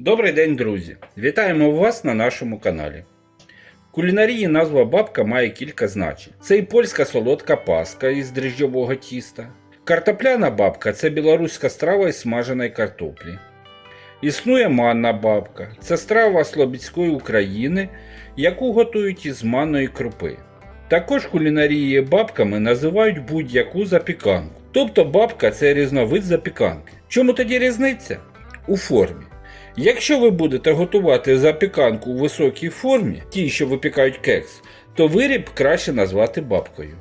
Добрий день, друзі! Вітаємо вас на нашому каналі. В кулінарії назва бабка має кілька значень. Це і польська солодка паска із дріжджового тіста. Картопляна бабка це білоруська страва із смаженої картоплі. Існує манна бабка це страва Слобідської України, яку готують із манної крупи. Також кулінарії бабками називають будь-яку запіканку. Тобто бабка це різновид запіканки. Чому тоді різниця? У формі. Якщо ви будете готувати запіканку у високій формі, ті, що випікають кекс, то виріб краще назвати бабкою.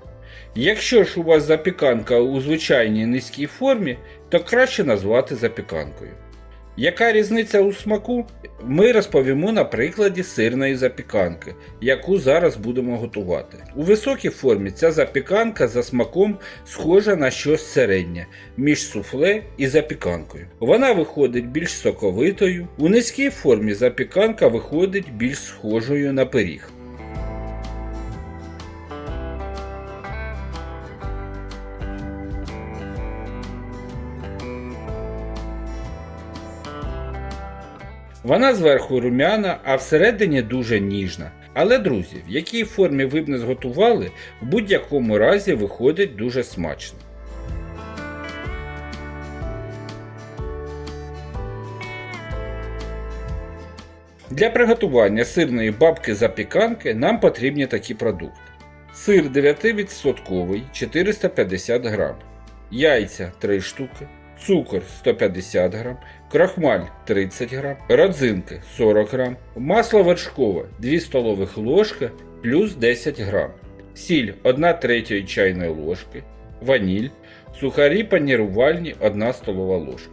Якщо ж у вас запіканка у звичайній низькій формі, то краще назвати запіканкою. Яка різниця у смаку? Ми розповімо на прикладі сирної запіканки, яку зараз будемо готувати. У високій формі ця запіканка за смаком схожа на щось середнє між суфле і запіканкою. Вона виходить більш соковитою, у низькій формі запіканка виходить більш схожою на пиріг. Вона зверху рум'яна, а всередині дуже ніжна. Але, друзі, в якій формі ви б не зготували, в будь-якому разі виходить дуже смачно. Для приготування сирної бабки запіканки нам потрібні такі продукти. Сир 9% 450 г, яйця 3 штуки, цукор 150 г, крахмаль 30 г, родзинки 40 г, масло вершкове 2 столових ложки плюс 10 г, сіль 1 третьої чайної ложки, ваніль, сухарі панірувальні 1 столова ложка.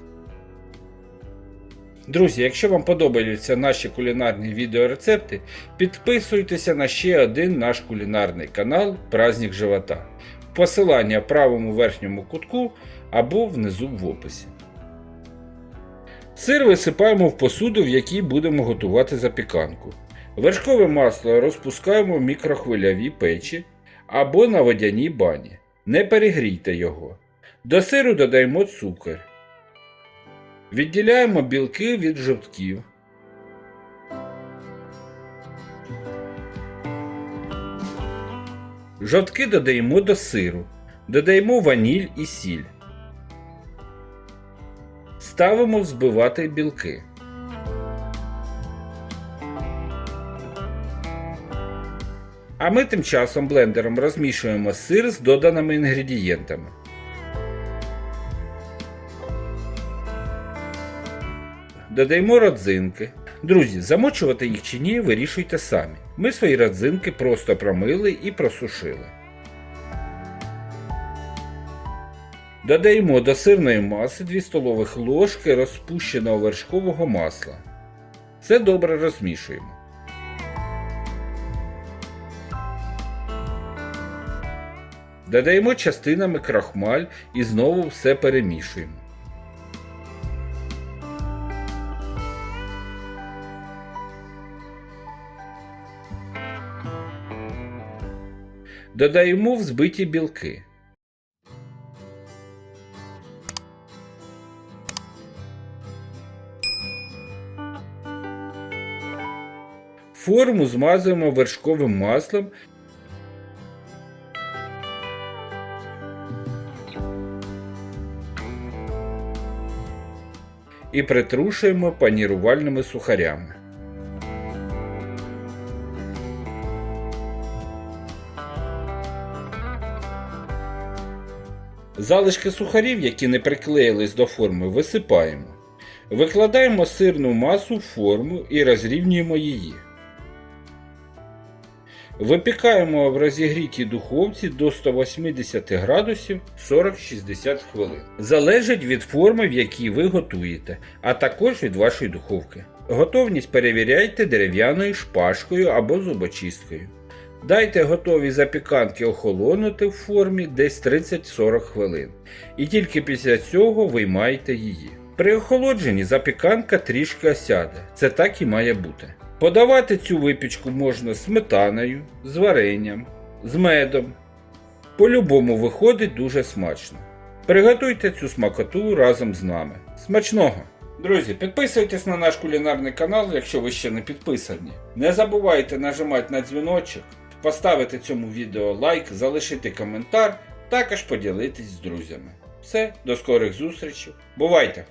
Друзі, якщо вам подобаються наші кулінарні відеорецепти, підписуйтеся на ще один наш кулінарний канал Праздник Живота. Посилання в правому верхньому кутку або внизу в описі. Сир висипаємо в посуду, в якій будемо готувати запіканку. Вершкове масло розпускаємо в мікрохвильовій печі або на водяній бані. Не перегрійте його. До сиру додаємо цукор. Відділяємо білки від жовтків. Жовтки додаємо до сиру. Додаємо ваніль і сіль. Ставимо взбивати білки. А ми тим часом блендером розмішуємо сир з доданими інгредієнтами. Додаємо родзинки. Друзі, замочувати їх чи ні, вирішуйте самі. Ми свої родзинки просто промили і просушили. Додаємо до сирної маси 2 столових ложки розпущеного вершкового масла. Все добре розмішуємо. Додаємо частинами крахмаль і знову все перемішуємо. Додаємо взбиті білки. Форму змазуємо вершковим маслом. І притрушуємо панірувальними сухарями. Залишки сухарів, які не приклеїлись до форми, висипаємо. Викладаємо сирну масу в форму і розрівнюємо її. Випікаємо в розігрітій духовці до 180 градусів 40-60 хвилин. Залежить від форми, в якій ви готуєте, а також від вашої духовки. Готовність перевіряйте дерев'яною шпажкою або зубочисткою. Дайте готові запіканки охолонути в формі десь 30-40 хвилин. І тільки після цього виймайте її. При охолодженні запіканка трішки осяде, це так і має бути. Подавати цю випічку можна сметаною, з варенням, з медом. По-любому виходить дуже смачно. Приготуйте цю смакоту разом з нами. Смачного! Друзі, підписуйтесь на наш кулінарний канал, якщо ви ще не підписані. Не забувайте нажимати на дзвіночок, поставити цьому відео лайк, залишити коментар, також поділитись з друзями. Все, до скорих зустрічей. Бувайте!